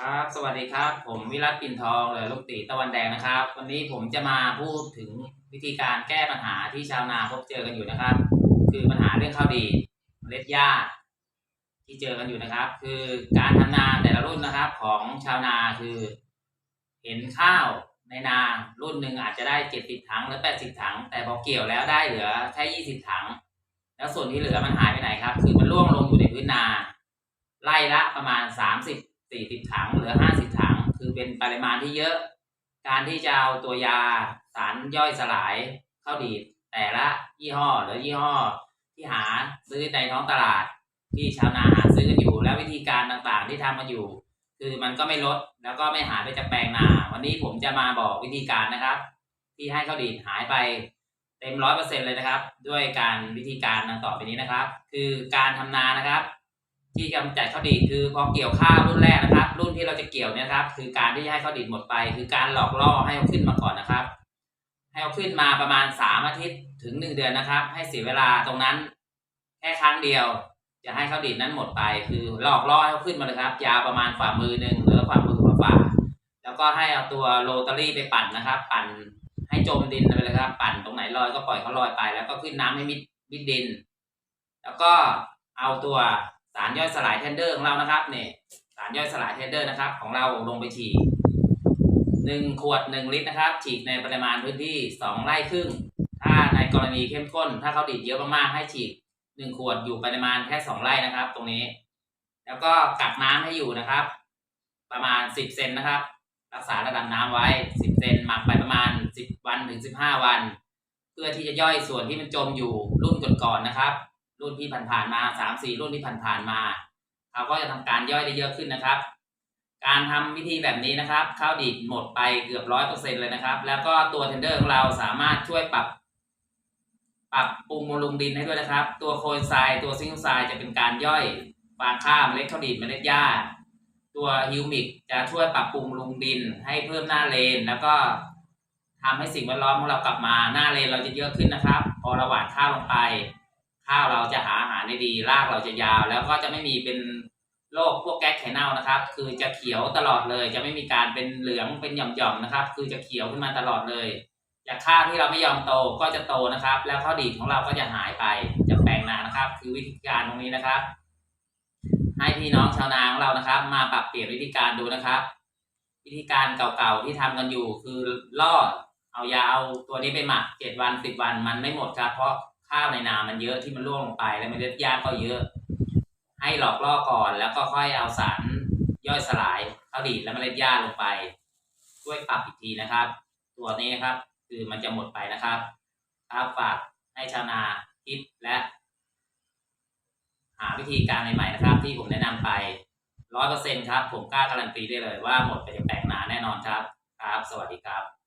ครับ สวัสดีครับ ผมวิรัตปิ่นทองหรือลูกตีตะวันแดงนะครับ วันนี้ผมจะมาพูดถึงวิธีการแก้ปัญหาที่ชาวนาพบเจอกันอยู่นะครับ คือปัญหาเรื่องข้าวดีเมล็ดหญ้าที่เจอกันอยู่นะครับ คือการทำนาแต่ละรุ่นนะครับของชาวนาคือ เห็นข้าวในนารุ่นหนึ่งอาจจะได้เจ็ดสิบถังหรือแปดสิบถัง แต่พอเกี่ยวแล้วได้เหลือแค่ยี่สิบถัง แล้วส่วนที่เหลือมันหายไปไหนครับ คือมันร่วงลงอยู่ในพื้นนาไล่ละประมาณสามสิบ สี่สิบถังเหลือห้าสิบถัง คือเป็นปริมาณที่เยอะ การที่จะเอาตัวยาสารย่อยสลายเข้าดีดแต่ละยี่ห้อหรือยี่ห้อที่หาซื้อในท้องตลาด ที่ชาวนาหาซื้อกันอยู่และวิธีการต่างๆที่ทำมาอยู่ คือมันก็ไม่ลดแล้วก็ไม่หายไปจากแปลงนา วันนี้ผมจะมาบอกวิธีการนะครับ ที่ให้ข้าวดีดหายไปเต็มร้อยเปอร์เซ็นเลยนะครับ ด้วยการวิธีการดังต่อไปนี้นะครับ คือการทำนานะครับ ที่กำจัดข้าวดีดคือพอเกี่ยวข้าวรุ่นแรกนะครับ รุ่นที่เราจะเกี่ยวเนี่ยครับ คือการที่ให้ข้าวดีดหมดไป คือการหลอกล่อให้เอาขึ้นมาก่อนนะครับ ให้เอาขึ้นมาประมาณสามอาทิตย์ถึงหนึ่งเดือนนะครับ ให้เสียเวลาตรงนั้น แค่ครั้งเดียว จะให้ข้าวดีดนั้นหมดไป คือหลอกล่อให้เอาขึ้นมาเลยครับ ยาวประมาณฝ่ามือหนึ่งหรือฝ่ามือฝ่าแล้วก็ให้เอาตัวโรตารี่ไปปั่นนะครับ ปั่นให้จมดินไปเลยครับ ปั่นตรงไหนลอยก็ปล่อยเขาลอยไป แล้วก็ขึ้นน้ำให้มิดมิดดิน แล้วก็เอาตัว สารย่อยสลายเทนเดอร์ของเรานะครับเนี่ยสารย่อยสลายเทนเดอร์นะครับ ของเราลงไปฉีดหนึ่งขวดหนึ่งลิตรนะครับ ฉีดในปริมาณพื้นที่สองไร่ครึ่ง ถ้าในกรณีเข้มข้น ถ้าเขาดีดเยอะมากๆให้ฉีดหนึ่งขวดอยู่ปริมาณแค่สองไร่นะครับ ตรงนี้ แล้วก็กักน้ำให้อยู่นะครับ ประมาณสิบเซนนะครับ รักษาระดับน้ำไว้สิบเซนหมักไปประมาณสิบวันถึงสิบห้าวัน เพื่อที่จะย่อยส่วนที่มันจมอยู่รุ่นก่อนๆนะครับ รุ่นที่ผ่านๆมาสามสี่รุ่นที่ผ่านๆมาเขาก็จะทำการย่อยได้เยอะขึ้นนะครับ การทำวิธีแบบนี้นะครับข้าวดีดหมดไปเกือบร้อยเปอร์เซ็นเลยนะครับ แล้วก็ตัวเทนเดอร์ของเราสามารถช่วยปรับ ปรับปรุงบำรุงดินให้ด้วยนะครับ ตัวโคลนทรายตัวซิงค์ทรายจะเป็นการย่อยฟางข้าวเมล็ดข้าวดีดเมล็ดหญ้าตัวฮิวมิกจะช่วยปรับปรุงบำรุงดินให้เพิ่มหน้าเลน แล้วก็ทำให้สิ่งแวดล้อมของเรากลับมาหน้าเลนเราจะเยอะขึ้นนะครับ พอเราหว่านข้าวลงไป ข้าวเราจะหาอาหารได้ดี รากเราจะยาว แล้วก็จะไม่มีเป็นโรคพวกแก๊สไขเน่านะครับ คือจะเขียวตลอดเลย จะไม่มีการเป็นเหลืองเป็นหย่อมๆนะครับ คือจะเขียวขึ้นมาตลอดเลยจากข้าวที่เราไม่ยอมโตก็จะโตนะครับ แล้วข้าวดีของเราก็จะหายไปจากแปลงนานะครับ คือวิธีการตรงนี้นะครับ ให้พี่น้องชาวนาของเรานะครับ มาปรับเปลี่ยนวิธีการดูนะครับ วิธีการเก่าๆที่ทำกันอยู่คือล่อเอายาเอาตัวนี้ไปหมักเจ็ดวันสิบวันมันไม่หมดครับ เพราะ ข้าวในนามันเยอะที่มันร่วงลงไปแล้วเมล็ดหญ้าก็เยอะ ให้หลอกล่อก่อนแล้วก็ค่อยเอาสารย่อยสลายข้าวดีและเมล็ดหญ้าลงไปช่วยปรับอีกทีนะครับ ตัวนี้นะครับ คือมันจะหมดไปนะครับครับฝากให้ชาวนาคิดและหาวิธีการใหม่ๆนะครับ ที่ผมแนะนำไปร้อยเปอร์เซ็นครับ ผมกล้าการันตีได้เลยว่าหมดไปจากแปลงนาแน่นอนครับ ครับ สวัสดีครับ